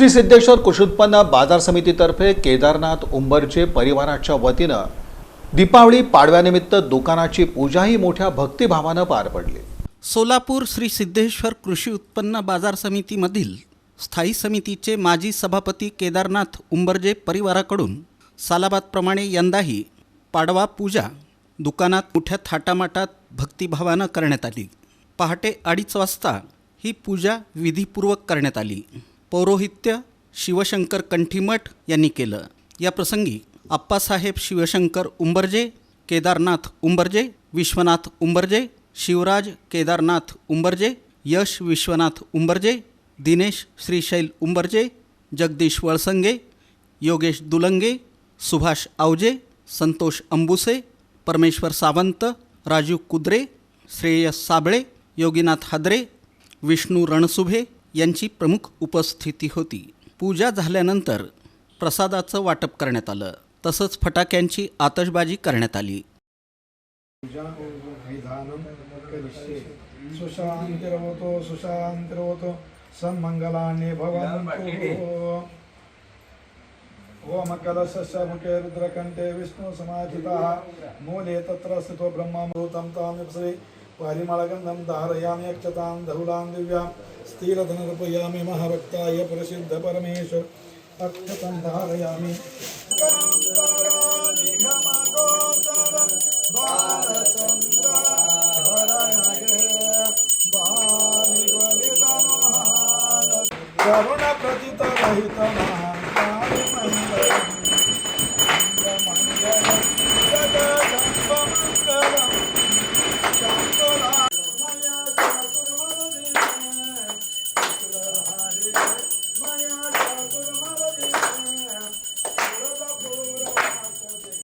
श्री सिद्धेश्वर कृषी उत्पन्न बाजार समितीतर्फे केदारनाथ उंबरचे परिवाराच्या वतीनं दीपावली पाडव्यानिमित्त दुकानाची पूजाही मोठ्या भक्तिभावानं पार पडली. सोलापूर श्री सिद्धेश्वर कृषी उत्पन्न बाजार समितीमधील स्थायी समितीचे माजी सभापती केदारनाथ उंबरजे परिवाराकडून सालाबादप्रमाणे यंदाही पाडवा पूजा दुकानात मोठ्या थाटामाटात भक्तिभावानं करण्यात आली. पहाटे अडीच वाजता ही पूजा विधीपूर्वक करण्यात आली. पौरोहित्य शिवशंकर कंठीमठ यांनी केलं. या प्रसंगी आप्पासाहेब शिवशंकर उंबरजे केदारनाथ उंबरजे विश्वनाथ उंबरजे शिवराज केदारनाथ उंबरजे यश विश्वनाथ उंबरजे दिनेश श्रीशैल उंबरजे जगदीश वळसंगे योगेश दुलंगे सुभाष आवजे संतोष अंबुसे परमेश्वर सावंत राजू कुद्रे श्रेयस साबळे योगीनाथ हादरे विष्णू रणसुभे यांची प्रमुख उपस्थिती होती. पूजा झाल्यानंतर प्रसादाचं वाटप करण्यात आलं. तसंच फटाक्यांची आतषबाजी करण्यात आली. विधानं करिष्ये सुशान्तिरवतो रुद्रकण्ठे विष्णुसमाजितः मूले तत्र स्थितो ब्रह्मामृतं तां विप्सरे परिमळगन्धं धारयामि अक्षतां धरुलां दिव्यां स्थिरधनर्पयामि महाभक्ताय प्रसिद्धपरमेश्वर अक्षतं धारयामि। करुणप्रतितरहितमः